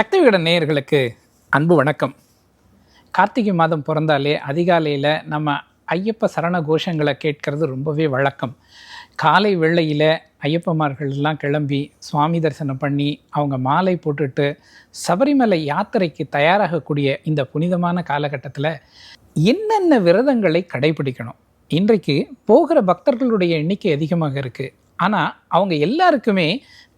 சக்தி விகடன் நேயர்களுக்கு அன்பு வணக்கம். கார்த்திகை மாதம் பிறந்தாலே அதிகாலையில் நம்ம ஐயப்ப சரண கோஷங்களை கேட்கறது ரொம்பவே வழக்கம். காலை வெள்ளையில் ஐயப்பமார்கள் எல்லாம் கிளம்பி சுவாமி தரிசனம் பண்ணி அவங்க மாலை போட்டுட்டு சபரிமலை யாத்திரைக்கு தயாராகக்கூடிய இந்த புனிதமான காலகட்டத்தில் என்னென்ன விரதங்களை கடைபிடிக்கணும்? இன்றைக்கு போகிற பக்தர்களுடைய எண்ணிக்கை அதிகமாக இருக்குது ஆனால் அவங்க எல்லாருக்குமே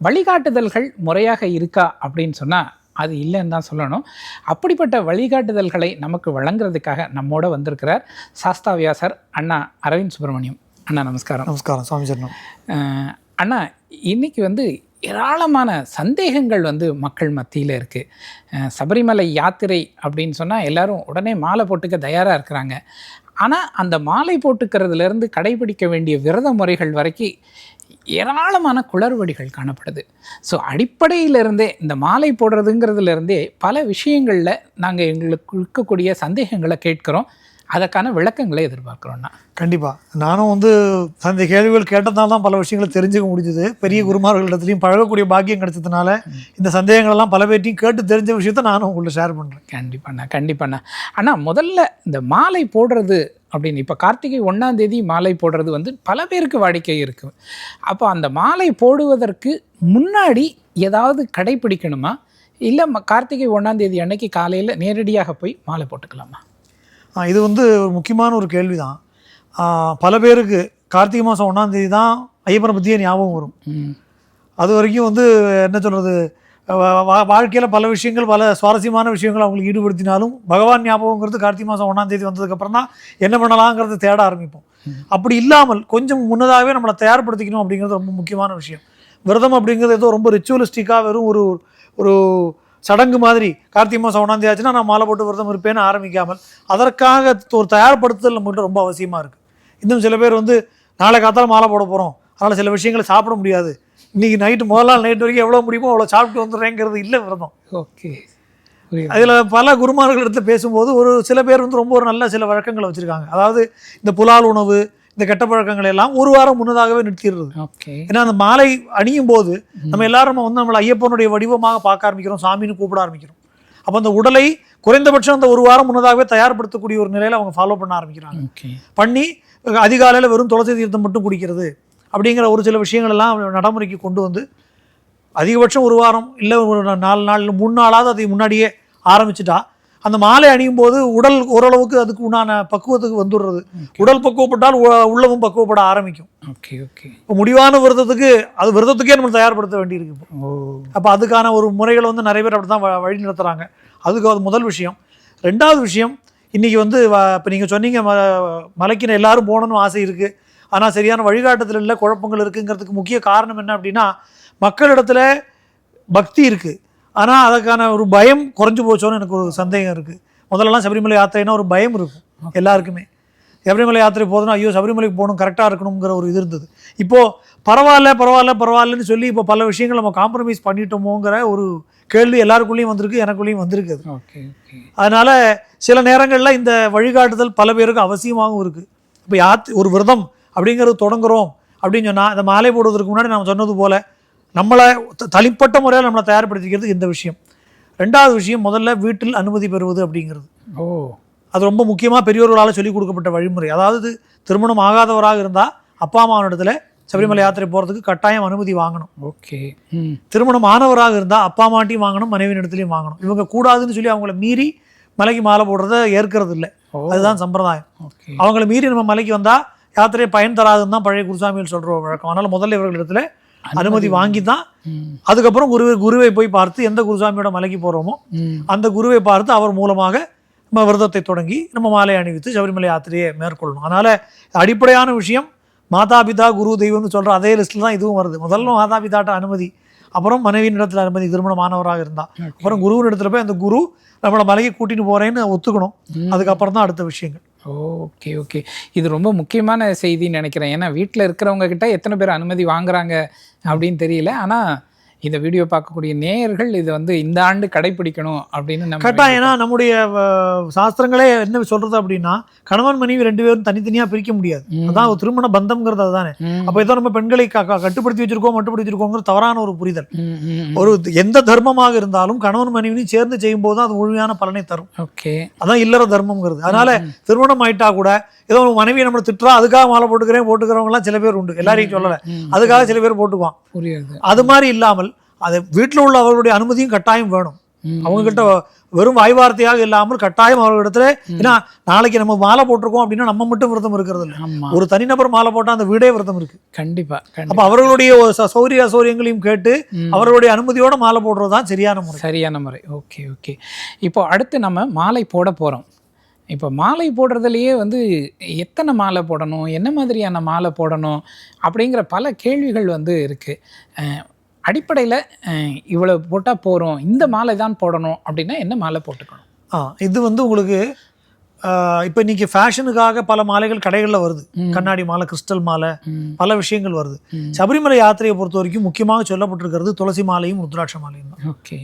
வழிகாட்டுதல்கள் முறையாக இருக்கா அப்படின்னு சொன்னால் அது இல்லைன்னு தான் சொல்லணும். அப்படிப்பட்ட வழிகாட்டுதல்களை நமக்கு வழங்குறதுக்காக நம்மோட வந்திருக்கிறார் சாஸ்தா வியாசர் அண்ணா அரவிந்த் சுப்பிரமணியம். அண்ணா நமஸ்காரம். நமஸ்காரம். சுவாமி சரணம் அண்ணா இன்னைக்கு வந்து ஏராளமான சந்தேகங்கள் வந்து மக்கள் மத்தியில் இருக்குது சபரிமலை யாத்திரை அப்படின்னு சொன்னால் எல்லாரும் உடனே மாலை போட்டுக்க தயாராக இருக்கிறாங்க. ஆனால் அந்த மாலை போட்டுக்கிறதுலேருந்து கடைபிடிக்க வேண்டிய விரத முறைகள் வரைக்கும் ஏராளமான குளறுபடிகள் காணப்படுது. ஸோ அடிப்படையிலிருந்தே இந்த மாலை போடுறதுங்கிறதுலேருந்தே பல விஷயங்களில் நாங்கள் எங்களுக்கு இருக்கக்கூடிய சந்தேகங்களை கேட்குறோம். அதற்கான விளக்கங்களை எதிர்பார்க்குறோண்ணா கண்டிப்பாக நானும் வந்து அந்த கேள்விகள் கேட்டதால தான் பல விஷயங்களை தெரிஞ்சுக்க முடிஞ்சுது. பெரிய குருமார்களிடத்துலையும் பழகக்கூடிய பாக்கியம் கிடைச்சதுனால இந்த சந்தேகங்கள்லாம் பல பேர்ட்டையும் கேட்டு தெரிஞ்ச விஷயத்த நானும் உங்கள்ட்ட ஷேர் பண்ணுறேன் கண்டிப்பாண்ணா கண்டிப்பாண்ணா. அண்ணா முதல்ல இந்த மாலை போடுறது அப்படின்னு இப்போ கார்த்திகை ஒன்றாம் தேதி மாலை போடுறது வந்து பல பேருக்கு வாடிக்கை இருக்குது அப்போ அந்த மாலை போடுவதற்கு முன்னாடி ஏதாவது கடைப்பிடிக்கணுமா இல்லை கார்த்திகை ஒன்றாம் தேதி அன்னைக்கு காலையில் நேரடியாக போய் மாலை போட்டுக்கலாமா? இது வந்து ஒரு முக்கியமான ஒரு கேள்வி தான் பல பேருக்கு கார்த்திகை மாதம் ஒன்றாம் தேதி தான் ஐயப்பனை பற்றியே ஞாபகம் வரும். அது வரைக்கும் வந்து என்ன சொல்கிறது வாழ்க்கையில் பல விஷயங்கள் பல சுவாரஸ்யமான விஷயங்கள் அவங்களுக்கு ஈடுபடுத்தினாலும் பகவான் ஞாபகங்கிறது கார்த்திகை மாதம் ஒன்றாம் தேதி வந்ததுக்கப்புறம் தான் என்ன பண்ணலாங்கிறத தேட ஆரம்பிப்போம். அப்படி இல்லாமல் கொஞ்சம் முன்னதாகவே நம்மளை தயார்படுத்திக்கணும் அப்படிங்கிறது ரொம்ப முக்கியமான விஷயம். விரதம் அப்படிங்கிறது ஏதோ ரொம்ப ரிச்சுவலிஸ்டிக்காக வெறும் ஒரு ஒரு சடங்கு மாதிரி. கார்த்திகை மாதம் ஒன்றாம் தேதி ஆச்சுன்னா நான் மாலை போட்டு விரதம் இருப்பேன்னு ஆரம்பிக்காமல் அதற்காக ஒரு தயார்படுத்துதல் நம்மகிட்ட ரொம்ப அவசியமாக இருக்குது இன்னும் சில பேர் வந்து நாளை காத்தால மாலை போட போகிறோம் அதனால் சில விஷயங்களை சாப்பிட முடியாது. இன்னைக்கு நைட்டு முதல் நாள் நைட் வரைக்கும் எவ்வளோ முடியுமோ அவ்வளோ சாப்பிட்டு வந்துடுறேங்கிறது இல்லை விரதம். ஓகே. அதில் பல குருமார்கள் எடுத்து பேசும்போது ஒரு சில பேர் வந்து ரொம்ப ஒரு நல்ல சில வழக்கங்களை வச்சுருக்காங்க. அதாவது இந்த புலால் உணவு இந்த கெட்ட பழக்கங்களை எல்லாம் ஒரு வாரம் முன்னதாகவே நிறுத்திடுறது. ஏன்னா அந்த மாலை அணியும் போது நம்ம எல்லாரும் வந்து நம்மளை ஐயப்பனுடைய வடிவமாக பார்க்க ஆரம்பிக்கிறோம் சாமின்னு கூப்பிட ஆரம்பிக்கிறோம். அப்போ அந்த உடலை குறைந்தபட்சம் அந்த ஒரு வாரம் முன்னதாகவே தயார்படுத்தக்கூடிய ஒரு நிலையில் அவங்க ஃபாலோ பண்ண ஆரம்பிக்கிறாங்க. பண்ணி அதிகாலையில் வெறும் துளசி தீர்த்தம் மட்டும் குடிக்கிறது அப்படிங்கிற ஒரு சில விஷயங்கள் எல்லாம் நடைமுறைக்கு கொண்டு வந்து அதிகபட்சம் ஒரு வாரம் இல்லை ஒரு நாலு நாள் மூணு நாளாவது அதை முன்னாடியே ஆரம்பிச்சிட்டா அந்த மாலை அணியும் போது உடல் ஓரளவுக்கு அதுக்கு உண்டான பக்குவத்துக்கு வந்துடுறது. உடல் பக்குவப்பட்டால் உ- உள்ளமும் பக்குவப்பட ஆரம்பிக்கும். Okay okay. இப்போ முடிவான விரதத்துக்கு அது விரதத்துக்கே நம்ம தயார்படுத்த வேண்டியிருக்கு அப்போ அதுக்கான ஒரு முறைகளை வந்து நிறைய பேர் அப்படி தான் வழி நடத்துகிறாங்க அதுக்கு அது முதல் விஷயம். ரெண்டாவது விஷயம் இன்றைக்கி வந்து இப்போ நீங்கள் சொன்னீங்க ம மலைக்கு எல்லாரும் போகணும்னு ஆசை இருக்குது ஆனால் சரியான வழிகாட்டுதல் இல்லை குழப்பங்கள் இருக்குங்கிறதுக்கு முக்கிய காரணம் என்ன அப்படின்னா மக்களிடத்துல பக்தி இருக்குது ஆனால் அதுக்கான ஒரு பயம் குறைஞ்சு போச்சோன்னு எனக்கு ஒரு சந்தேகம் இருக்குது முதல்லலாம் சபரிமலை யாத்திரைனா ஒரு பயம் இருக்கும் எல்லாருக்குமே. சபரிமலை யாத்திரை போதுன்னா ஐயோ சபரிமலைக்கு போகணும் கரெக்டாக இருக்கணுங்கிற ஒரு இது இருந்தது. இப்போது பரவாயில்ல பரவாயில்ல பரவாயில்லன்னு சொல்லி இப்போ பல விஷயங்கள் நம்ம காம்ப்ரமைஸ் பண்ணிட்டோமோங்கிற ஒரு கேள்வி எல்லாருக்குள்ளேயும் வந்திருக்கு எனக்குள்ளேயும் வந்திருக்கு அது ஓகே ஓகே. அதனால் சில நேரங்களில் இந்த வழிகாட்டுதல் பல பேருக்கு அவசியமாகவும் இருக்குது இப்போ யாத் ஒரு விரதம் அப்படிங்கிறது தொடங்குறோம் அப்படின்னு சொன்னால் இந்த மாலை போடுவதற்கு முன்னாடி நம்ம சொன்னது போல் நம்மளை தனிப்பட்ட முறையில் நம்மளை தயார்படுத்திக்கிறது இந்த விஷயம். ரெண்டாவது விஷயம் முதல்ல வீட்டில் அனுமதி பெறுவது அப்படிங்கிறது. ஓ. அது ரொம்ப முக்கியமாக பெரியோர்களால் சொல்லிக் கொடுக்கப்பட்ட வழிமுறை. அதாவது திருமணம் ஆகாதவராக இருந்தால் அப்பா அம்மாவிடத்துல சபரிமலை யாத்திரை போகிறதுக்கு கட்டாயம் அனுமதி வாங்கணும். ஓகே. திருமணம் ஆனவராக இருந்தால் அப்பா அம்மாட்டையும் வாங்கணும் மனைவியின் இடத்துலையும் வாங்கணும். இவங்க கூடாதுன்னு சொல்லி அவங்கள மீறி மலைக்கு மாலை போடுறத ஏற்கிறது இல்லை அதுதான் சம்பிரதாயம். அவங்கள மீறி நம்ம மலைக்கு வந்தால் யாத்திரை பயன் தராதுன்னு தான் பழைய குருசாமிகள் சொல்கிற வழக்கம். அதனால் முதல்ல இவர்களிடத்துல அனுமதி வாங்கி தான் அதுக்கப்புறம் குருவை குருவை போய் பார்த்து எந்த குருசாமியோட மலைக்கு போகிறோமோ அந்த குருவை பார்த்து அவர் மூலமாக நம்ம விரதத்தை தொடங்கி நம்ம மாலை அணிவித்து சபரிமலை யாத்திரையை மேற்கொள்ளணும். அதனால் அடிப்படையான விஷயம் மாதாபிதா குரு தெய்வம்னு சொல்கிற அதே லிஸ்ட்டில் தான் இதுவும் வருது. முதல்ல மாதாபிதாட்ட அனுமதி அப்புறம் மனைவியின் இடத்துல அனுமதி திருமணமானவராக இருந்தால் அப்புறம் குருவின் இடத்துல போய் அந்த குரு நம்மளை மலைக்கு கூட்டின்னு போகிறேன்னு ஒத்துக்கணும். அதுக்கப்புறம் தான் அடுத்த விஷயங்கள். Okay okay. இது ரொம்ப முக்கியமான செய்தின்னு நினைக்கிறேன். ஏன்னா வீட்டில் இருக்கிறவங்க கிட்ட எத்தனை பேர் அனுமதி வாங்குறாங்க அப்படின்னு தெரியல. ஆனால் இந்த வீடியோ பார்க்கக்கூடிய நேயர்கள் இது வந்து இந்த ஆண்டு கடைபிடிக்கணும் அப்படின்னு நம்ம கட்டாயம் ஏன்னா நம்முடைய சாஸ்திரங்களே என்ன சொல்றது அப்படின்னா கணவன் மனைவி ரெண்டு பேரும் தனித்தனியா பிரிக்க முடியாது. அதான் ஒரு திருமண பந்தம்ங்கிறது அதுதானே. அப்ப ஏதோ நம்ம பெண்களை கட்டுப்படுத்தி வச்சிருக்கோம் மட்டுப்படுத்தி வச்சிருக்கோங்கிற தவறான ஒரு புரிதல். ஒரு எந்த தர்மமாக இருந்தாலும் கணவன் மனைவியும் சேர்ந்து செய்யும் போது அது முழுமையான பலனை தரும். ஓகே. அதான் இல்லற தர்மம்ங்கிறது. அதனால திருமணம் ஆயிட்டா கூட ஏதோ ஒரு மனைவி நம்மளை திட்டுறா அதுக்காக மாலை போட்டுக்கிறேன் போட்டுக்கிறவங்க எல்லாம் சில பேர் உண்டு. எல்லாரையும் சொல்லல. அதுக்காக சில பேர் போட்டுக்குவான். புரியுது. அது மாதிரி இல்லாமல் அது வீட்டில் உள்ள அவர்களுடைய அனுமதியும் கட்டாயம் வேணும். ம், அவங்க கிட்ட வெறும் வாய் வார்த்தையாக இல்லாமல் கட்டாயம் அவர்களிடத்துல ஏன்னா நாளைக்கு நம்ம மாலை போட்டிருக்கோம் அப்படின்னா நம்ம மட்டும் விரதம் இருக்கிறது இல்லை. ஒரு தனிநபர் மாலை போட்டா அந்த வீடே விரதம் இருக்கு. கண்டிப்பா அப்ப அவர்களுடைய சௌரிய அசௌரியங்களையும் கேட்டு. அவர்களுடைய அனுமதியோட மாலை போடுறது தான் சரியான முறை. சரியான முறை. Okay okay. இப்போ அடுத்து நம்ம மாலை போட போகிறோம் இப்போ மாலை போடுறதுலையே வந்து எத்தனை மாலை போடணும் என்ன மாதிரியான மாலை போடணும் அப்படிங்கிற பல கேள்விகள் வந்து இருக்குது அடிப்படையில் இவ்வளோ போட்டால் போகிறோம் இந்த மாலை தான் போடணும் அப்படின்னா என்ன மாலை போட்டுக்கணும்? ஆ இது வந்து உங்களுக்கு இப்ப இன்னைக்கு ஃபேஷனுக்காக பல மாலைகள் கடைகளில் வருது. கண்ணாடி மாலை கிறிஸ்டல் மாலை பல விஷயங்கள் வருது. சபரிமலை யாத்திரையை பொறுத்த வரைக்கும் முக்கியமாக சொல்லப்பட்டிருக்கிறது துளசி மாலையும் ருத்ராட்ச மாலையும் தான். ஓகே.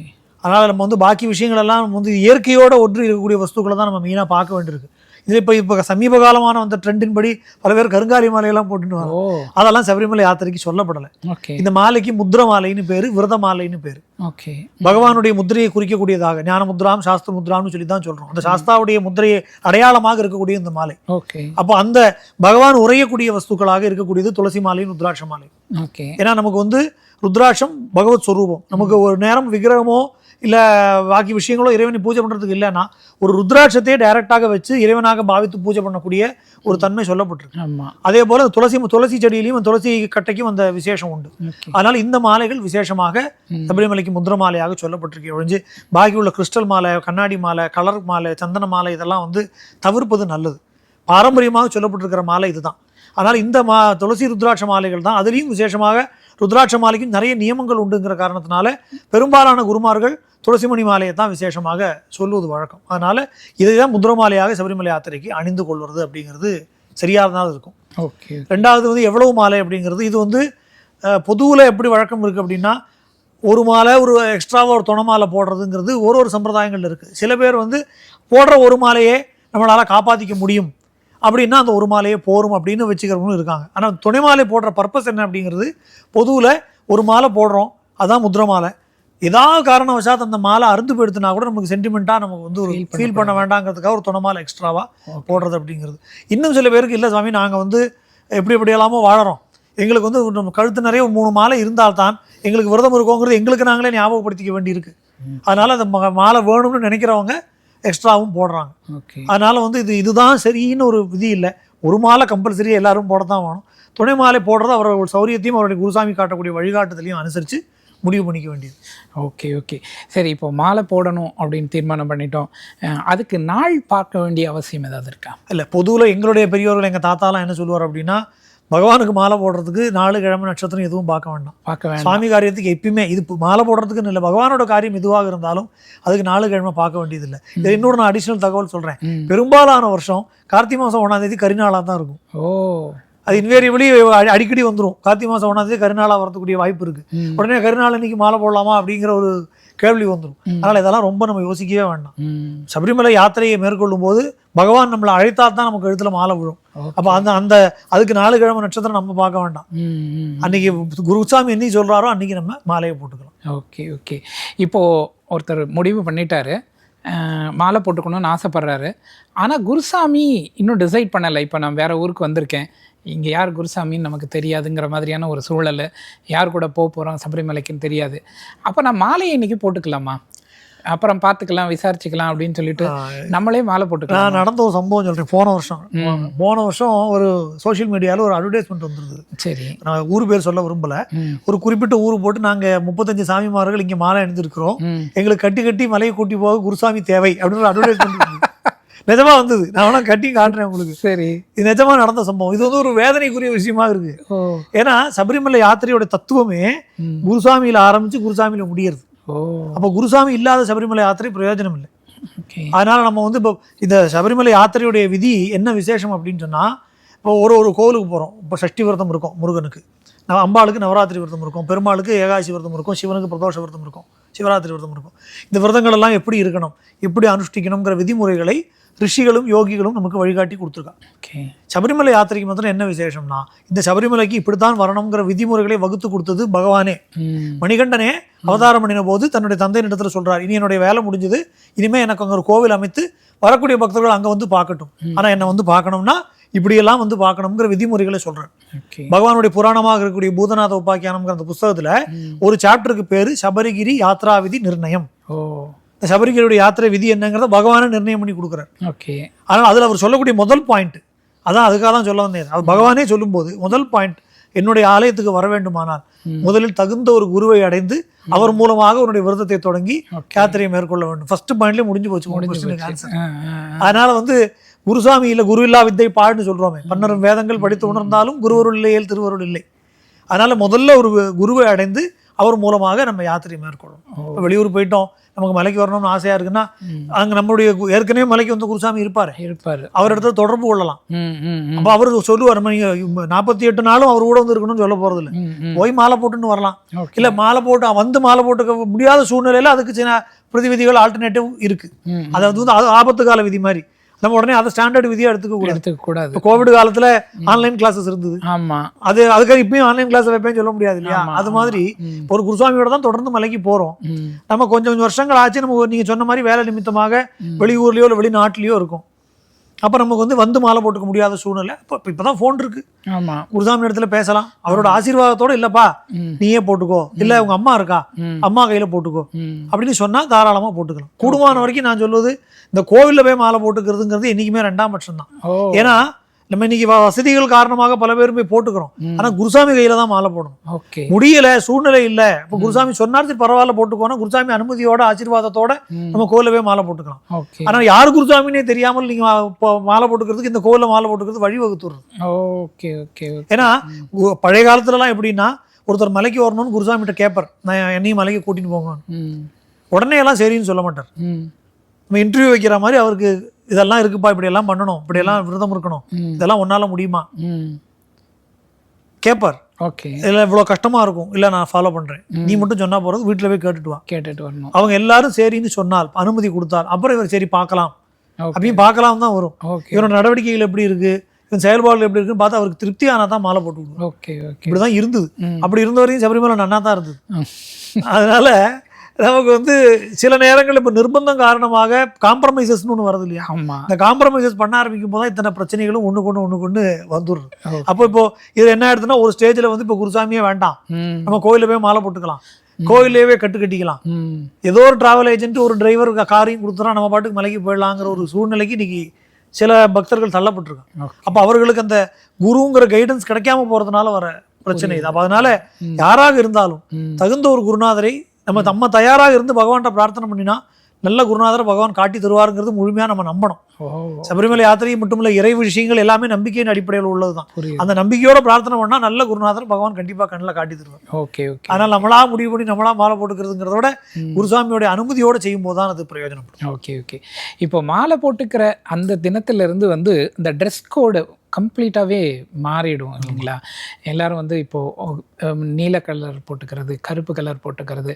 அதனால நம்ம வந்து பாக்கி விஷயங்கள் எல்லாம் நம்ம வந்து இயற்கையோட ஒன்று இருக்கக்கூடிய வஸ்துக்களை தான் நம்ம மெயினாக பார்க்க வேண்டியிருக்கு. இதில் இப்போ இப்போ சமீப காலமான வந்த ட்ரெண்டின் படி பல பேர் கருங்காலி மாலையெல்லாம் போட்டுட்டு வரோம் அதெல்லாம் சபரிமலை யாத்திரைக்கு சொல்லப்படலை. இந்த மாலைக்கு முத்ர மாலைன்னு பேர் விரத மாலைன்னு பேர். ஓகே. பகவானுடைய முத்திரையை குறிக்கக்கூடியதாக ஞான முத்ராம் சாஸ்திர முத்ராம்னு சொல்லி தான் சொல்றோம். அந்த சாஸ்தாவுடைய முத்திரையை அடையாளமாக இருக்கக்கூடிய இந்த மாலை. ஓகே. அப்போ அந்த பகவான் உறையக்கூடிய வஸ்துக்களாக இருக்கக்கூடியது துளசி மாலையும் ருத்ராட்ச மாலை. ஓகே. ஏன்னா நமக்கு வந்து ருத்ராட்சம் பகவத் ஸ்வரூபம் நமக்கு ஒரு நேரம் விக்கிரகமோ இல்லை பாக்கி விஷயங்களோ இறைவனை பூஜை பண்ணுறதுக்கு இல்லைன்னா ஒரு ருத்ராட்சத்தையே டைரக்டாக வச்சு இறைவனாக பாவித்து பூஜை பண்ணக்கூடிய ஒரு தன்மை சொல்லப்பட்டிருக்கு. ஆமாம் அதே போல துளசி துளசி செடியிலையும் துளசி கட்டைக்கும் அந்த விசேஷம் உண்டு. அதனால இந்த மாலைகள் விசேஷமாக. சபரிமலைக்கு முந்திர மாலையாக சொல்லப்பட்டிருக்கு ஒழிஞ்சு பாக்கி உள்ள கிறிஸ்டல் மாலை கண்ணாடி மாலை கலர் மாலை சந்தன மாலை இதெல்லாம் வந்து தவிர்ப்பது நல்லது. பாரம்பரியமாக சொல்லப்பட்டிருக்கிற மாலை இதுதான். அதனால் இந்த மா துளசி ருத்ராட்ச மாலைகள் தான் அதுலேயும் விசேஷமாக ருத்ராட்ச மாலைக்கும் நிறைய நியமங்கள் உண்டுங்கிற காரணத்தினால பெரும்பாலான குருமார்கள் துளசிமணி மாலையை தான் விசேஷமாக சொல்லுவது வழக்கம். அதனால் இதை தான் முந்திர மாலையாக சபரிமலை யாத்திரைக்கு அணிந்து கொள்வது அப்படிங்கிறது சரியானதாக இருக்கும். ஓகே. ரெண்டாவது வந்து எவ்வளவு மாலை அப்படிங்கிறது இது வந்து பொதுவில் எப்படி வழக்கம் இருக்குது அப்படின்னா ஒரு மாலை ஒரு எக்ஸ்ட்ராவாக ஒரு துணை மாலை போடுறதுங்கிறது ஒரு ஒரு சம்பிரதாயங்கள் இருக்குது சில பேர் வந்து போடுற ஒரு மாலையே நம்மளால் காப்பாற்றிக்க முடியும். அப்படின்னா அந்த ஒரு மாலையே போரும் அப்படின்னு வச்சுக்கிறவங்களும் இருக்காங்க. ஆனால் துணை மாலை போடுற பர்பஸ் என்ன அப்படிங்கிறது பொதுவில் ஒரு மாலை போடுறோம் அதான் முத்ர மாலை. ஏதாவது காரணவசாத் அந்த மாலை அருந்து போயிடுத்துனா கூட நமக்கு சென்டிமெண்ட்டாக நமக்கு வந்து ஒரு ஃபீல் பண்ண வேண்டாங்கிறதுக்காக ஒரு துணை மாலை எக்ஸ்ட்ராவாக போடுறது அப்படிங்கிறது. இன்னும் சில பேருக்கு இல்லை சாமி நாங்கள் வந்து எப்படி எப்படி எல்லாமோ வாழறோம். எங்களுக்கு வந்து நம்ம கழுத்து நிறைய ஒரு மூணு மாலை இருந்தால்தான் எங்களுக்கு விரதம் இருக்கோங்கிறது எங்களுக்கு நாங்களே ஞாபகப்படுத்திக்க வேண்டியிருக்கு. அதனால அந்த ம- மாலை வேணும்னு நினைக்கிறவங்க எக்ஸ்ட்ராவும் போடுறாங்க. ஓகே. அதனால வந்து இது இதுதான் சரின்னு ஒரு விதி இல்லை. ஒரு மாலை கம்பல்சரி எல்லாரும் போட தான் வேணும். துணை மாலை போடுறது அவரோட சௌரியத்தையும் அவருடைய குருசாமி காட்டக்கூடிய வழிகாட்டுதலையும் அனுசரித்து முடிவு பண்ணிக்க வேண்டியது. Okay okay. சரி இப்போ மாலை போடணும் அப்படின்னு தீர்மானம் பண்ணிட்டோம். அதுக்கு நாள் பார்க்க வேண்டிய அவசியம் ஏதாவது இருக்கா? இல்லை பொதுவில் எங்களுடைய பெரியவர்கள் எங்கள் தாத்தாலாம் என்ன சொல்லுவார் அப்படின்னா பகவானுக்கு மாலை போடுறதுக்கு நாலு கிழமை நட்சத்திரம் எதுவும் பார்க்க வேண்டாம். பார்க்க வேண்டாம். சுவாமி காரியத்துக்கு எப்பயுமே இது மாலை போடுறதுக்குன்னு இல்லை பகவானோட காரியம் எதுவாக இருந்தாலும் அதுக்கு நாலு கிழமை பார்க்க வேண்டியதில்லை. இது இன்னொரு நான் அடிஷ்னல் தகவல் சொல்கிறேன். பெரும்பாலான வருஷம் கார்த்திகை மாதம் ஒன்றாம் தேதி கரிநாளாக தான் இருக்கும். ஓ. அது இன்வேரியபிளி அடிக்கடி வந்துடும் கார்த்திகை மாதம் ஒன்றாம் தேதி கரிநாளாக வரதுக்கூடிய வாய்ப்பு இருக்குது. உடனே கரிநாள் அன்னைக்கு மாலை போடலாமா அப்படிங்கிற ஒரு கேள்வி வந்துடும். அதனால் இதெல்லாம் ரொம்ப நம்ம யோசிக்கவே வேண்டாம். சபரிமலை யாத்திரையை மேற்கொள்ளும் போது பகவான் நம்மளை அழைத்தா தான் நமக்கு எழுத்துல மாலை விழும். அப்போ அந்த அந்த அதுக்கு நாலு கிழமை நட்சத்திரம் நம்ம பார்க்க வேண்டாம். அன்னைக்கு குருசாமி என்னைக்கு சொல்றாரோ அன்னைக்கு நம்ம மாலையை போட்டுக்கலாம் ஓகே ஓகே இப்போது ஒருத்தர் முடிவு பண்ணிட்டாரு மாலை போட்டுக்கணும்னு ஆசைப்பட்றாரு. ஆனால் குருசாமி இன்னும் டிசைட் பண்ணலை. இப்போ நான் வேறு ஊருக்கு வந்திருக்கேன். இங்கே யார் குருசாமின்னு நமக்கு தெரியாதுங்கிற மாதிரியான ஒரு சூழல். யார் கூட போக போகிறோம் சபரிமலைக்குன்னு தெரியாது. அப்போ நான் மாலையை இன்றைக்கி போட்டுக்கலாமா? அப்புறம் பார்த்துக்கலாம் விசாரிச்சுக்கலாம் அப்படின்னு சொல்லிட்டு நம்மளே மாலை போட்டுக்கலாம். நான் நடந்த ஒரு சம்பவம் சொல்றேன். போன வருஷம். போன வருஷம் ஒரு சோஷியல் மீடியால ஒரு அட்வர்டைஸ்மெண்ட் வந்திருந்தது. சரி. நான் ஊர் பேர் சொல்ல விரும்பல. ஒரு குறிப்பிட்ட ஊர் போட்டு நாங்க முப்பத்தஞ்சு சாமிமார்கள் இங்க மாலை அணிந்திருக்கிறோம் ம். எங்களுக்கு கட்டி கட்டி மலையை கூட்டி போக குருசாமி தேவை அப்படின்னு ஒரு அட்வர்டைஸ்மெண்ட் நிஜமா வந்தது. நான் வேணா கட்டி காட்டுறேன் உங்களுக்கு. சரி. இது நிஜமா நடந்த சம்பவம். இது வந்து ஒரு வேதனைக்குரிய விஷயமா இருக்கு. ஏன்னா சபரிமலை யாத்திரையோட தத்துவமே. குருசாமியில ஆரம்பிச்சு குருசாமியில முடியறது. அப்போ குருசாமி இல்லாத சபரிமலை யாத்திரை பிரயோஜனம் இல்லை அதனால நம்ம வந்து இப்போ இந்த சபரிமலை யாத்திரையுடைய விதி என்ன விசேஷம் அப்படின்னு சொன்னா இப்போ ஒரு ஒரு கோவிலுக்கு போகிறோம் இப்போ சஷ்டி விரதம் இருக்கும் முருகனுக்கு. நம்ம அம்பாளுக்கு நவராத்திரி விரதம் இருக்கும். பெருமாளுக்கு ஏகாசி விரதம் இருக்கும். சிவனுக்கு பிரதோஷ விரதம் இருக்கும். சிவராத்திரி விரதம் இருக்கும். இந்த விரதங்கள் எல்லாம் எப்படி இருக்கணும்? எப்படி அனுஷ்டிக்கணுங்கிற விதிமுறைகளை ரிஷிகளும் யோகிகளும் நமக்கு வழிகாட்டி கொடுத்துருக்காங்க. ஓகே சபரிமலை யாத்திரைக்கு மாத்திரம் என்ன விசேஷம்னா இந்த சபரிமலைக்கு இப்படித்தான் வரணுங்கிற விதிமுறைகளை வகுத்து கொடுத்தது பகவானே. மணிகண்டனே அவதாரம் பண்ணின போது தன்னுடைய தந்தையின் இடத்துல சொல்றார் இனி என்னுடைய வேலை முடிஞ்சது இனிமே எனக்கு அங்க ஒரு கோவில் அமைத்து வரக்கூடிய பக்தர்கள் அங்க வந்து பார்க்கட்டும். ஆனா என்னை வந்து பார்க்கணும்னா இப்படியெல்லாம் வந்து பார்க்கணுங்கிற விதிமுறைகளை சொல்றார். ஓகே பகவானுடைய புராணமாக இருக்கக்கூடிய பூதநாத உபாக்கியானம்ங்கிற அந்த புஸ்தகத்துல ஒரு சாப்டருக்கு பேரு சபரிகிரி யாத்ரா விதி நிர்ணயம். ஓ. இந்த சபரிகிரியுடைய யாத்திரை விதி என்னங்கிறத பகவானே நிர்ணயம் பண்ணி கொடுக்குறார். ஓகே. ஆனால் அதில் அவர் சொல்லக்கூடிய முதல் பாயிண்ட் அதான் அதுக்காக தான் சொல்ல வந்தேன். அது பகவானே சொல்லும்போது முதல் பாயிண்ட் என்னுடைய ஆலயத்துக்கு வர வேண்டுமானால் முதலில் தகுந்த ஒரு குருவை அடைந்து அவர் மூலமாக உன்னுடைய விரதத்தை தொடங்கி. யாத்திரையை மேற்கொள்ள வேண்டும். ஃபர்ஸ்ட் பாயிண்ட்லேயே முடிஞ்சு போச்சு உங்க முடிஞ்சு question க்கு போச்சு. answer. ஆ, ஆ, ஆ. அதனால வந்து குருசாமி இல்ல குரு இல்லா வித்தை பாடுன்னு சொல்றோமே. பன்னரும் வேதங்கள் படித்து உணர்ந்தாலும் குருவருள் இல்லையேல் திருவருள் இல்லை. அதனால முதல்ல ஒரு குருவை அடைந்து அவர் மூலமாக நம்ம யாத்திரை மேற்கொள்ளணும். இப்ப வெளியூர் போயிட்டோம் நமக்கு மலைக்கு வரணும்னு ஆசையா இருக்குன்னா அங்க நம்மளுடைய ஏற்கனவே மலைக்கு வந்த குருசாமி இருப்பாரு. இருப்பாரு. அவர் இடத்துல தொடர்பு கொள்ளலாம். அப்ப அவர் சொல்லுவார் நம்ம நீங்க நாற்பத்தி எட்டு நாளும் அவர் கூட வந்து இருக்கணும்னு சொல்ல போறது இல்லை. போய் மாலை போட்டுன்னு வரலாம். இல்ல மாலை போட்டு வந்து மாலை போட்டுக்க முடியாத சூழ்நிலையில அதுக்கு சின்ன பிரதிவிதிகள் ஆல்டர்னேட்டிவ் இருக்கு. ம், ம். அது வந்து ஆபத்து கால விதி மாதிரி. நம்ம உடனே அதை ஸ்டாண்டர்ட் விதியா எடுத்துக்க கூடாது. எடுத்துக்க கூடாது. இப்போ கோவிட் காலத்துல ஆன்லைன் கிளாஸஸ் இருந்தது. ஆமா. அது அதுக்காக இப்பயும் ஆன்லைன் கிளாஸ் வைப்பேன்னு சொல்ல முடியாது இல்லையா? அது மாதிரி. ஒரு குருசாமியோட தான் தொடர்ந்து மலைக்கு போறோம். ம். நம்ம கொஞ்சம் கொஞ்சம் வருஷங்கள் ஆச்சு நம்ம ஒரு- நீங்க சொன்ன மாதிரி வேலை நிமித்தமாக. வெளியூர்லயோ இல்லை வெளிநாட்டிலயோ இருக்கும். அப்ப நமக்கு வந்து வந்து மாலை போட்டுக்க முடியாத சூழ்நிலை. இப்போ இப்பதான் ஃபோன் இருக்கு. ஆமா. குருசாமி இடத்துல பேசலாம். அவரோட ஆசீர்வாதத்தோட இல்லப்பா நீயே போட்டுக்கோ. இல்ல உங்க அம்மா இருக்கா? அம்மா கையில போட்டுக்கோ. அப்படின்னு சொன்னா தாராளமா போட்டுக்கலாம். கூடுமான வரைக்கும் நான் சொல்லுவது இந்த கோவில்ல போய் மாலை போட்டுக்கிறதுங்கிறது என்னைக்குமே ரெண்டாம் பட்சம் தான் ஏன்னா நம்ம இன்னைக்கு வசதிகள் காரணமாக பல பேரும் போய் போட்டுக்கிறோம். ஆனா குருசாமி கையில தான் மாலை போடணும். முடியல சூழ்நிலை இல்ல. இப்ப குருசாமி சொன்னார் சரி பரவாயில்ல போட்டுக்கோனா குருசாமி அனுமதியோட ஆசீர்வாதத்தோட நம்ம கோயில்ல போய் மாலை போட்டுக்கலாம். ஆனா யார் குருசாமினே தெரியாமல் நீங்க மாலை போட்டுக்கிறதுக்கு இந்த கோயில்ல மாலை போட்டுக்கிறது வழி ஓகே ஓகே ஏன்னா பழைய காலத்துலலாம் எப்படின்னா ஒருத்தர் மலைக்கு வரணும்னு குருசாமிகிட்ட கேட்பார் நான் என்னையும் மலைக்கு கூட்டிட்டு போங்க உடனே எல்லாம் சரின்னு சொல்ல மாட்டார். நம்ம இன்டர்வியூ வைக்கிற மாதிரி அவருக்கு இதெல்லாம் இருக்குப்பா இப்படி எல்லாம் பண்ணணும் இப்படி எல்லாம் விரதம் இருக்கணும். இதெல்லாம் உன்னால முடியுமா? ம். கேட்பார் ஓகே. இல்லை இவ்வளோ கஷ்டமா இருக்கும். இல்லை நான் ஃபாலோ பண்றேன். நீ மட்டும் சொன்னா போறது வீட்டில் போய் கேட்டுட்டு வா. கேட்டுட்டு வரணும். அவங்க எல்லாரும் சரின்னு சொன்னால் அனுமதி கொடுத்தால் அப்புறம் இவர் சரி பார்க்கலாம். ஓகே. அப்படின்னு பார்க்கலாம் தான் வரும். இவரோட நடவடிக்கைகள் எப்படி இருக்கு? இவன் செயல்பாடுகள் எப்படி இருக்குன்னு பார்த்து அவருக்கு திருப்தி ஆனா தான் மாலை போட்டு விடுவோம் ஓகே ஓகே. இப்படிதான் இருந்தது. அப்படி இருந்த வரையும் சபரிமலை நன்னா தான் இருந்தது. அதனால நமக்கு வந்து சில நேரங்கள் இப்போ நிர்பந்தம் காரணமாக காம்ப்ரமைசஸ்னு ஒன்று வருது இல்லையா? ஆமா. இந்த காம்ப்ரமைசஸ் பண்ண ஆரம்பிக்கும் போது தான் இத்தனை பிரச்சனைகளும் ஒன்று கொண்டு ஒன்று கொண்டு வந்துடுது. அப்போ இப்போ இது என்ன ஆயிடுதுன்னா ஒரு ஸ்டேஜில் வந்து இப்போ குருசாமியே வேண்டாம். நம்ம கோயிலில் போய் மாலை போட்டுக்கலாம். கோயிலேயே கட்டு கட்டிக்கலாம். ஏதோ ஒரு டிராவல் ஏஜென்ட் ஒரு டிரைவர் காரையும் கொடுத்துறா நம்ம பாட்டுக்கு மலைக்கு போயிடலாங்கிற ஒரு சூழ்நிலைக்கு இன்னைக்கு சில பக்தர்கள் தள்ளப்பட்டிருக்காங்க. அப்போ அவர்களுக்கு அந்த குருங்கிற கைடன்ஸ் கிடைக்காம போறதுனால வர பிரச்சனை இது. அப்போ அதனால. யாராக இருந்தாலும் தகுந்த ஒரு குருநாதரை நம்ம நம்ம தயாராக இருந்து பகவான்கிட்ட பிரார்த்தனை பண்ணினா நல்ல குருநாதரை பகவான் காட்டி தருவாருங்கிறது முழுமையா நம்ம நம்பணும். சபரிமலை யாத்திரை மட்டும் இல்ல இறை விஷயங்கள் எல்லாமே நம்பிக்கையின் அடிப்படையில் உள்ளதுதான். புரியுது. அந்த நம்பிக்கையோட பிரார்த்தனை பண்ணா நல்ல குருநாதர் பகவான் கண்டிப்பா கண்ணில் காட்டி தருவார். Okay okay. அதனால நம்மளா முடிவு பண்ணி நம்மளா மாலை போட்டுக்கிறதுங்கிறத விட ம். குருசாமியோட அனுமதியோட செய்யும் போது தான் அது பிரயோஜனப்படும். Okay okay. இப்போ மாலை போட்டுக்கிற அந்த தினத்துல இருந்து வந்து இந்த ட்ரெஸ் கோடு கம்ப்ளீட்டாகவே மாறிடும் இல்லைங்களா? எல்லோரும் வந்து இப்போது நீல கலர் போட்டுக்கிறது கருப்பு கலர் போட்டுக்கிறது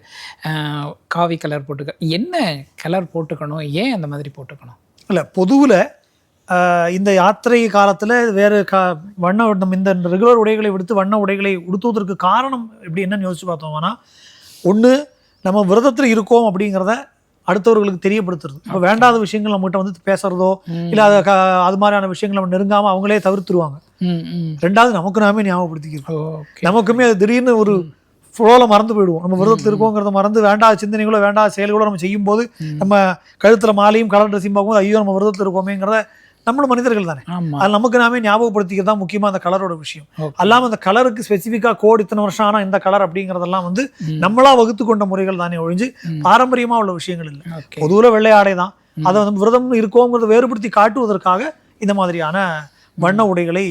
காவி கலர் போட்டுக்க என்ன கலர் போட்டுக்கணும்? ஏன் அந்த மாதிரி போட்டுக்கணும்? இல்லை பொதுவில் இந்த யாத்திரை காலத்தில் வேறு கா வண்ண நம்ம இந்த ரெகுலர் உடைகளை விடுத்து வண்ண உடைகளை உடுத்துவதற்கு காரணம் எப்படி என்னன்னு யோசிச்சு பார்த்தோம்னா ஒன்று நம்ம விரதத்தில் இருக்கோம் அப்படிங்கிறத அடுத்தவர்களுக்கு தெரியப்படுத்துறது. இப்போ வேண்டாத விஷயங்கள் நம்மகிட்ட வந்து பேசுறதோ இல்ல அது அது மாதிரியான விஷயங்கள் நம்ம நெருங்காம அவங்களே தவிர்த்துருவாங்க. ரெண்டாவது நமக்கு நாமே ஞாபகப்படுத்திக்கிறோம் நமக்குமே அது திடீர்னு ஒரு ஃப்ளோவில் மறந்து போயிடுவோம். நம்ம விரதத்தில் இருக்கோங்கிறத மறந்து வேண்டாத சிந்தனைகளோ வேண்டாத செயல்களோ நம்ம செய்யும்போது. நம்ம கழுத்துல மாலையும் கலர் ட்ரெஸ்ஸையும் பார்க்கும்போது ஐயோ நம்ம விரதத்தில் இருக்கோமேங்கிறத நம்மளும் மனிதர்கள் தானே. அது நமக்கு நாமே ஞாபகப்படுத்திக்கிறது தான் முக்கியமா அந்த கலரோட விஷயம். ஓகே அல்லாம அந்த கலருக்கு ஸ்பெசிஃபிக்காக கோட் இத்தனை வருஷம் ஆனா இந்த கலர் அப்படிங்கிறதெல்லாம் வந்து. நம்மளா வகுத்து கொண்ட முறைகள் தானே ஒழிஞ்சு ம். பாரம்பரியமா உள்ள விஷயங்கள் இல்லை. பொதுவுல வெள்ளை ஆடை தான். அதை வந்து விரதம் இருக்கோங்கிறத வேறுபடுத்தி காட்டுவதற்காக இந்த மாதிரியான வண்ண உடைகளை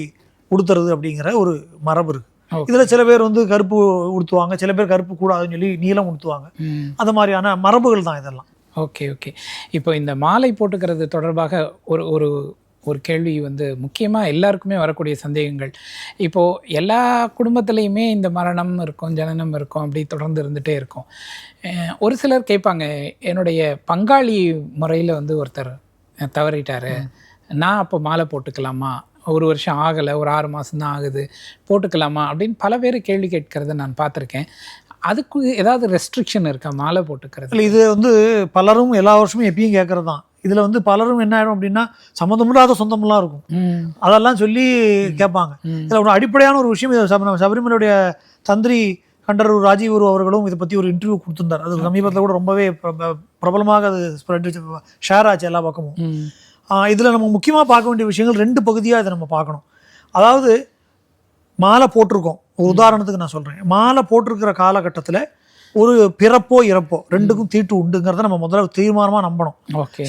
உடுத்துறது அப்படிங்கிற ஒரு மரபு இருக்கு. இதுல சில பேர் வந்து கருப்பு உடுத்துவாங்க சில பேர் கருப்பு கூடாதுன்னு சொல்லி நீலம் உடுத்துவாங்க. அந்த மாதிரியான மரபுகள் தான் இதெல்லாம். ஓகே ஓகே இப்போ இந்த மாலை போட்டுக்கிறது தொடர்பாக ஒரு ஒரு ஒரு கேள்வி வந்து முக்கியமாக எல்லாருக்குமே வரக்கூடிய சந்தேகங்கள். இப்போது எல்லா குடும்பத்துலேயுமே இந்த மரணம் இருக்கும் ஜனனம் இருக்கும் அப்படி தொடர்ந்து இருந்துகிட்டே இருக்கும். ஒரு சிலர் கேட்பாங்க என்னுடைய பங்காளி முறையில் வந்து ஒருத்தர் தவறிட்டாரு. நான் அப்போ மாலை போட்டுக்கலாமா? ஒரு வருஷம் ஆகலை ஒரு ஆறு மாதம் தான் ஆகுது போட்டுக்கலாமா? அப்படின்னு பல பேர் கேள்வி கேட்கறத நான் பார்த்துருக்கேன். அதுக்கு ஏதாவது ரெஸ்ட்ரிக்ஷன் இருக்கா மாலை போட்டுக்கிறது? இல்லை இது வந்து பலரும் எல்லா வருஷமும் எப்பயும் கேட்கறது தான் இதில் வந்து பலரும் என்ன ஆயிடும் அப்படின்னா சம்மந்தமில்லாத சொந்தமெல்லாம் இருக்கும். அதெல்லாம் சொல்லி கேட்பாங்க. இதில் ஒரு அடிப்படையான ஒரு விஷயம் இது சபரிமலையுடைய தந்திரி கண்டரூர் ராஜீவ் அவர்களும் இதை பற்றி ஒரு இன்டர்வியூ கொடுத்திருந்தார். அது சமீபத்தில் கூட ரொம்பவே பிர- பிரபலமாக அது ஸ்ப்ரெட் ஷேர் ஆச்சு எல்லா பக்கமும். இதில் நம்ம முக்கியமாக பார்க்க வேண்டிய விஷயங்கள் ரெண்டு பகுதியாக இதை நம்ம பார்க்கணும். அதாவது மாலை போட்டிருக்கோம். ஒரு உதாரணத்துக்கு நான் சொல்கிறேன் மாலை போட்டிருக்கிற காலகட்டத்தில் ஒரு பிறப்போ இறப்போ ரெண்டுக்கும் தீட்டு உண்டுங்கிறத நம்ம முதல்ல தீர்மானமாக நம்பணும்.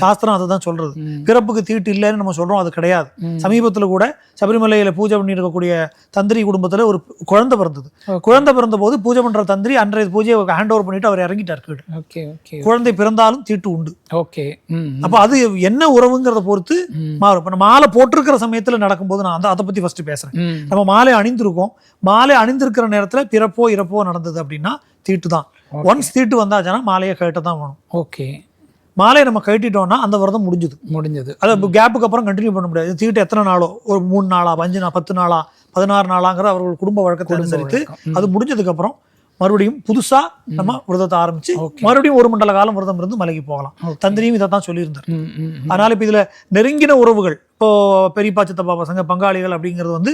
சாஸ்திரம் அதை தான் சொல்கிறது ம். பிறப்புக்கு தீட்டு இல்லைன்னு நம்ம சொல்கிறோம் அது கிடையாது. சமீபத்தில் கூட சபரிமலையில் பூஜை பண்ணி இருக்கக்கூடிய தந்திரி குடும்பத்தில் ஒரு குழந்தை பிறந்தது. குழந்தை பிறந்த போது பூஜை பண்ணுற தந்திரி அன்றைய பூஜையை ஹேண்ட் ஓவர் பண்ணிட்டு அவர் இறங்கிட்டார் கீழே குழந்தை பிறந்தாலும் தீட்டு உண்டு. ஓகே. அப்போ அது என்ன உறவுங்கிறத பொறுத்து மாறும். இப்போ மாலை போட்டிருக்கிற சமயத்தில் நடக்கும்போது நான் அதை பற்றி ஃபஸ்ட்டு பேசுகிறேன் ம். நம்ம மாலை அணிந்திருக்கோம். மாலை அணிந்திருக்கிற நேரத்தில் பிறப்போ இறப்போ நடந்தது அப்படின்னா தீட்டு தான். ஒன்ஸ் தீட்டு வந்தாச்சுன்னா மாலையை கழட்ட தான் வேணும். ஓகே மாலையை நம்ம கழட்டிட்டோம்னா அந்த விரதம் முடிஞ்சுது. முடிஞ்சது. அது கேப்புக்கு அப்புறம் கண்டினியூ பண்ண முடியாது. தீட்டு எத்தனை நாளோ? ஒரு மூணு நாளா அஞ்சு நாள் பத்து நாளா பதினாறு நாளாங்கிற அவர்கள் குடும்ப வழக்கத்தை அனுசரித்து. அது முடிஞ்சதுக்கு அப்புறம் மறுபடியும் புதுசா நம்ம விரதத்தை ஆரம்பிச்சு. மறுபடியும் ஒரு மண்டல காலம் விரதம் இருந்து மலைக்கு போகலாம். தந்திரியும் இதை தான் சொல்லியிருந்தார். அதனால இப்போ இதுல நெருங்கின உறவுகள் இப்போ பெரியப்பா சித்தப்பா பசங்க பங்காளிகள் அப்படிங்கிறது வந்து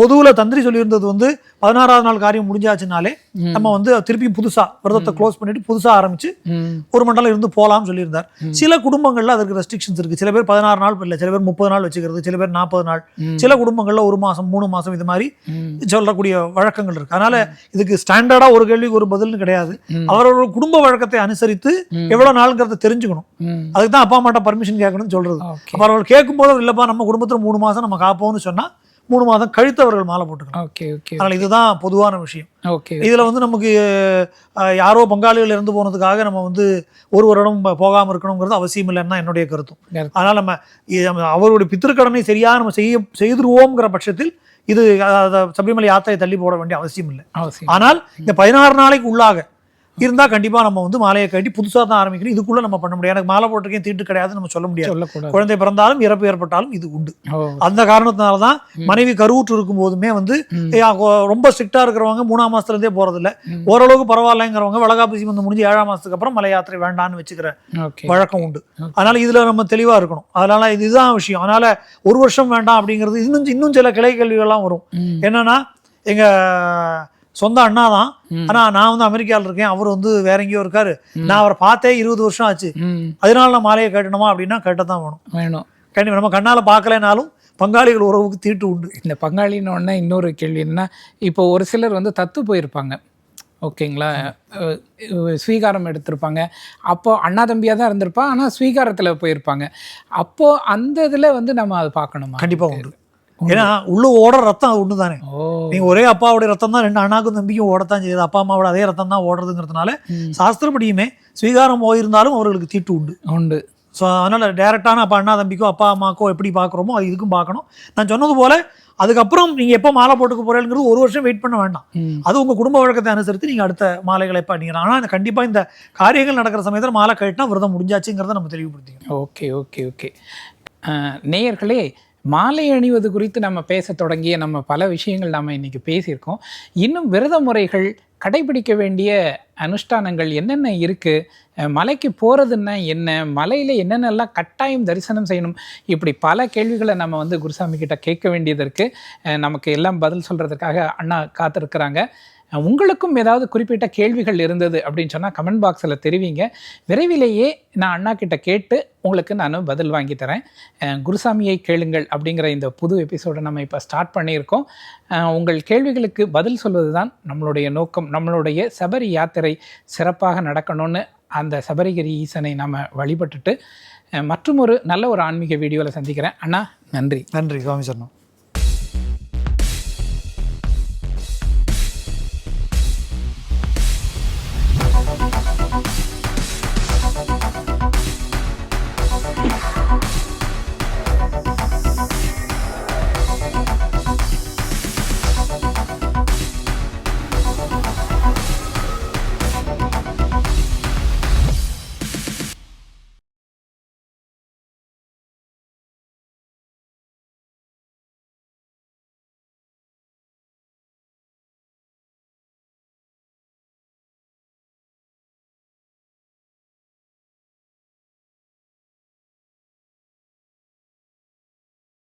பொதுவுல தந்திரி சொல்லியிருந்தது வந்து பதினாறாவது நாள் காரியம் முடிஞ்சாச்சுனாலே. நம்ம வந்து திருப்பி புதுசா விரதத்தை க்ளோஸ் பண்ணிட்டு புதுசா ஆரம்பிச்சு ம். ஒரு மண்டலம் இருந்து போகலாம்னு சொல்லியிருந்தார். சில குடும்பங்கள்ல அதற்கு ரெஸ்ட்ரிக்ஷன்ஸ் இருக்கு. சில பேர் பதினாறு நாள் இல்லை சில பேர் முப்பது நாள் வச்சுக்கிறது சில பேர் நாற்பது நாள். சில குடும்பங்கள்ல ஒரு மாசம் மூணு மாசம் இது மாதிரி சொல்லக்கூடிய வழக்கங்கள் இருக்கு. அதனால இதுக்கு ஸ்டாண்டர்டா ஒரு கேள்விக்கு ஒரு பதில்னு கிடையாது. ம். அவரவர் குடும்ப வழக்கத்தை அனுசரித்து ம். எவ்வளவு நாளுங்கிறத தெரிஞ்சுக்கணும். அதுக்கு தான் அப்பா அம்மாட்ட பர்மிஷன் கேட்கணும்னு சொல்றது. ஓகே. அப்ப அவர்கள் கேட்கும்போது இல்லப்பா நம்ம குடும்பத்துல மூணு மாசம் நம்ம காப்போம்னு சொன்னா மூணு மாதம் கழித்து அவர்கள் மாலை போட்டுக்கலாம் ஓகே ஓகே அதனால இதுதான் பொதுவான விஷயம். ஓகே இதுல வந்து நமக்கு யாரோ பங்காளிகள் இறந்து போனதுக்காக நம்ம வந்து ஒரு வருடம் ப- போகாம இருக்கணுங்கிறது அவசியம் இல்லைன்னு என்னுடைய கருத்தும் கருத்து. அதனால நம்ம அவருடைய பித்திருக்கடனை சரியா நம்ம செய்ய செய்துருவோங்கிற பட்சத்தில் இது சபரிமலை யாத்திரை தள்ளி போட வேண்டிய அவசியம் இல்லை. ஆனால் இந்த பதினாறு நாளைக்கு உள்ளாக இருந்தா கண்டிப்பா நம்ம வந்து மாலையை கட்டி புதுசா தான் ஆரம்பிக்கணும். இதுக்குள்ள நம்ம பண்ண முடியாது. எனக்கு மாலை போட்டிருக்கேன் தீட்டு கிடையாதுன்னு நம்ம சொல்ல முடியாது. குழந்தை பிறந்தாலும் இறப்பு ஏற்பட்டாலும் இது உண்டு. அந்த காரணத்தினால தான் மனைவி கருவுற்று இருக்கும் போதுமே வந்து ரொம்ப ஸ்ட்ரிக்டா இருக்கிறவங்க மூணாம் மாசத்துல இருந்தே போறது இல்ல ம். ஓரளவுக்கு பரவாயில்லைங்கிறவங்க வளகாப்பு சீமந்தம் முடிஞ்சு ஏழாம் மாசத்துக்கு அப்புறம் மலை யாத்திரை வேண்டான்னு வச்சுக்கிற வழக்கம் உண்டு. அதனால இதுல நம்ம தெளிவா இருக்கணும். அதனால இதுதான் விஷயம். அதனால ஒரு வருஷம் வேண்டாம் அப்படிங்கிறது இன்னும் இன்னும் சில கிளை கேள்விகள்லாம் வரும் என்னன்னா எங்க சொந்த அண்ணா தான் ம். ஆனா நான் வந்து அமெரிக்காவில் இருக்கேன். அவர் வந்து வேற எங்கேயோ இருக்காரு. நான் அவரை பார்த்தே இருபது வருஷம் ஆச்சு. அதனால நான் மாலையை கேட்டணுமா அப்படின்னா கேட்டதான் வேணும். வேணும். கண்டிப்பா நம்ம கண்ணால பார்க்கலைனாலும் பங்காளிகள் உறவுக்கு தீட்டு உண்டு. இந்த பங்காளின்னு இன்னொரு கேள்வி என்னன்னா இப்போ ஒரு சிலர் வந்து தத்து போயிருப்பாங்க. ஓகேங்களா? ஸ்வீகாரம் எடுத்திருப்பாங்க. அப்போ அண்ணா தம்பியாக தான் இருந்திருப்பா ஆனால் ஸ்வீகாரத்தில் போயிருப்பாங்க. அப்போ அந்த இதில் வந்து நம்ம அதை பார்க்கணுமா? கண்டிப்பா உண்டு. ஏன்னா உள்ள ஓடுற ரத்தம் அது ஒன்று தானே நீங்க ஒரே அப்பாவுடைய ரத்தம் தான் ரெண்டு அண்ணாக்கும் தம்பிக்கும் ஓடத்தான் செய்யுது. அப்பா அம்மாவோட அதே ரத்தம் தான் ஓடுறதுங்கிறதுனால. சாஸ்திரப்படியுமே ஸ்வீகாரம் போயிருந்தாலும் அவர்களுக்கு தீட்டு உண்டு. உண்டு. ஸோ அதனால டேரெக்டான அப்பா அண்ணா தம்பிக்கோ அப்பா அம்மாக்கோ எப்படி பார்க்குறோமோ அது இதுக்கும் பார்க்கணும். நான் சொன்னது போல அதுக்கப்புறம் நீங்க எப்போ மாலை போட்டுக்க போறேங்கிறது ஒரு வருஷம் வெயிட் பண்ண வேண்டாம். அது உங்க குடும்ப வழக்கத்தை அனுசரித்து நீங்க அடுத்த மாலைகளை பண்ணிக்கலாம் ஆனால் கண்டிப்பா இந்த காரியங்கள் நடக்கிற சமயத்தில் மாலை கட்டினா விரதம் முடிஞ்சாச்சுங்கிறத நம்ம தெளிவுபடுத்திக்கணும். Okay okay okay. நேயர்களே மாலை அணிவது குறித்து நம்ம பேச தொடங்கிய நம்ம பல விஷயங்கள் நாம் இன்றைக்கி பேசியிருக்கோம். இன்னும் விரத முறைகள் கடைபிடிக்க வேண்டிய அனுஷ்டானங்கள் என்னென்ன இருக்குது மலைக்கு போகிறதுன்னா என்ன? மலையில் என்னென்னலாம் கட்டாயம் தரிசனம் செய்யணும்? இப்படி பல கேள்விகளை நம்ம வந்து குருசாமி கிட்ட கேட்க வேண்டியது இருக்குது நமக்கு எல்லாம் பதில் சொல்கிறதுக்காக அண்ணா காத்திருக்கிறாங்க. உங்களுக்கும் ஏதாவது குறிப்பிட்ட கேள்விகள் இருந்தது அப்படின்னு சொன்னால் கமெண்ட் பாக்ஸில் தெரிவிங்க. விரைவிலேயே நான் அண்ணா கிட்ட கேட்டு உங்களுக்கு நான் பதில் வாங்கி தரேன். குருசாமியை கேளுங்கள் அப்படிங்கிற இந்த புது எபிசோடை நம்ம இப்போ ஸ்டார்ட் பண்ணியிருக்கோம். உங்கள் கேள்விகளுக்கு பதில் சொல்வது தான் நம்மளுடைய நோக்கம். நம்மளுடைய சபரி யாத்திரை சிறப்பாக நடக்கணும்னு அந்த சபரிகிரி ஈசனை நாம் வழிபட்டுட்டு மற்றும் ஒரு நல்ல ஒரு ஆன்மீக வீடியோவில் சந்திக்கிறேன். அண்ணா நன்றி. நன்றி சுவாமி சொன்னோம்